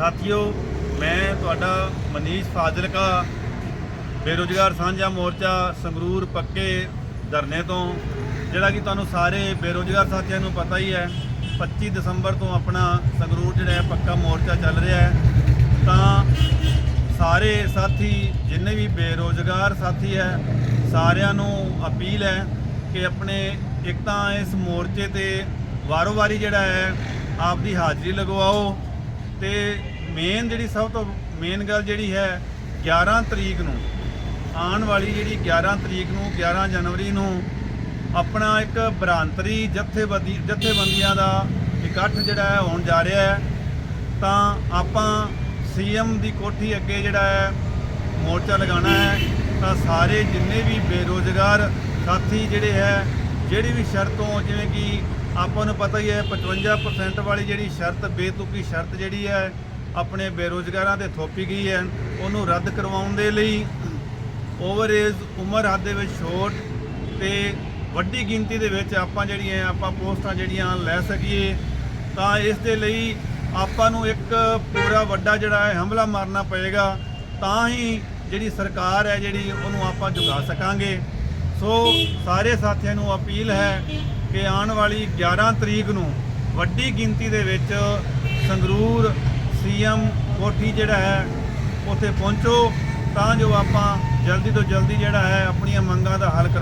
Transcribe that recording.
ਸਾਥੀਓ, ਮੈਂ ਤੁਹਾਡਾ ਮਨੀਸ਼ ਫਾਜ਼ਿਲਕਾ, ਬੇਰੁਜ਼ਗਾਰ ਸਾਂਝਾ ਮੋਰਚਾ ਸੰਗਰੂਰ ਪੱਕੇ ਧਰਨੇ ਤੋਂ, ਜਿਹੜਾ ਕਿ ਤੁਹਾਨੂੰ ਸਾਰੇ ਬੇਰੁਜ਼ਗਾਰ ਸਾਥੀਆਂ ਨੂੰ ਪਤਾ ਹੀ ਹੈ 25 ਦਸੰਬਰ ਤੋਂ ਆਪਣਾ ਸੰਗਰੂਰ ਜਿਹੜਾ ਹੈ ਪੱਕਾ ਮੋਰਚਾ ਚੱਲ ਰਿਹਾ ਹੈ। ਤਾਂ ਸਾਰੇ ਸਾਥੀ, ਜਿੰਨੇ ਵੀ ਬੇਰੁਜ਼ਗਾਰ ਸਾਥੀ ਹੈ, ਸਾਰਿਆਂ ਨੂੰ ਅਪੀਲ ਹੈ ਕਿ ਆਪਣੇ ਇੱਕ ਤਾਂ ਇਸ ਮੋਰਚੇ ਤੇ ਵਾਰੋ-ਵਾਰੀ ਜਿਹੜਾ ਹੈ, ਆਪਦੀ ਹਾਜ਼ਰੀ ਲਗਵਾਓ ਤੇ ਮੇਨ ਜਿਹੜੀ ਸਭ ਤੋਂ ਮੇਨ ਗੱਲ ਜਿਹੜੀ ਹੈ 11 ਤਰੀਕ ਨੂੰ, ਆਉਣ ਵਾਲੀ ਜਿਹੜੀ 11 ਤਰੀਕ ਨੂੰ 11 ਜਨਵਰੀ ਨੂੰ ਆਪਣਾ ਇੱਕ ਬ੍ਰਾਂਤਰੀ ਜਥੇਬੰਦੀ, ਜਥੇਬੰਦੀਆਂ ਦਾ ਇਕੱਠ ਜਿਹੜਾ ਹੈ ਹੋਣ ਜਾ ਰਿਹਾ ਹੈ, ਤਾਂ ਆਪਾਂ ਸੀਐਮ ਦੀ ਕੋਠੀ ਅੱਗੇ ਜਿਹੜਾ ਹੈ ਮੋਰਚਾ ਲਗਾਉਣਾ ਹੈ, ਤਾਂ ਸਾਰੇ ਜਿੰਨੇ ਵੀ ਬੇਰੋਜ਼ਗਾਰ ਸਾਥੀ ਜਿਹੜੇ ਹੈ, ਜਿਹੜੀ ਵੀ ਸ਼ਰਤੋਂ ਜਿਵੇਂ ਕਿ ਆਪਾਂ ਨੂੰ ਪਤਾ ਹੀ ਹੈ 55% ਵਾਲੀ ਜਿਹੜੀ ਸ਼ਰਤ, ਬੇਤੁਕੀ ਸ਼ਰਤ ਜਿਹੜੀ ਹੈ ਆਪਣੇ ਬੇਰੋਜ਼ਗਾਰਾਂ ਤੇ ਥੋਪੀ ਗਈ ਹੈ, ਉਹਨੂੰ ਰੱਦ ਕਰਵਾਉਣ ਦੇ ਲਈ ਓਵਰ ਏਜ ਉਮਰ ਹੱਦ ਦੇ ਵਿੱਚ ਛੋਟ ਤੇ ਵੱਡੀ ਗਿਣਤੀ ਦੇ ਵਿੱਚ ਆਪਾਂ ਜਿਹੜੀਆਂ ਆਪਾਂ ਪੋਸਟਾਂ ਜਿਹੜੀਆਂ ਲੈ ਸਕੀਏ, ਤਾਂ ਇਸ ਦੇ ਲਈ ਆਪਾਂ ਨੂੰ ਇੱਕ ਪੂਰਾ ਵੱਡਾ ਜਿਹੜਾ ਹੈ, ਹਮਲਾ ਮਾਰਨਾ ਪਏਗਾ। ਤਾਂ ਹੀ ਜਿਹੜੀ ਸਰਕਾਰ ਹੈ, ਜਿਹੜੀ ਉਹਨੂੰ ਆਪਾਂ ਜੁਗਾ ਸਕਾਂਗੇ। ਸੋ ਸਾਰੇ ਸਾਥੀਆਂ ਨੂੰ ਅਪੀਲ ਹੈ ਕਿ ਆਉਣ ਵਾਲੀ 11 ਤਰੀਕ ਨੂੰ ਵੱਡੀ ਗਿਣਤੀ ਦੇ ਵਿੱਚ ਸੰਗਰੂਰ ਸੀਐਮ ਕੋਠੀ ਜਿਹੜਾ ਹੈ, ਉੱਥੇ ਪਹੁੰਚੋ, ਤਾਂ ਜੋ ਆਪਾਂ ਜਲਦੀ ਤੋਂ ਜਲਦੀ ਜਿਹੜਾ ਹੈ, ਆਪਣੀਆਂ ਮੰਗਾਂ ਦਾ ਹੱਲ ਕਰਵਾ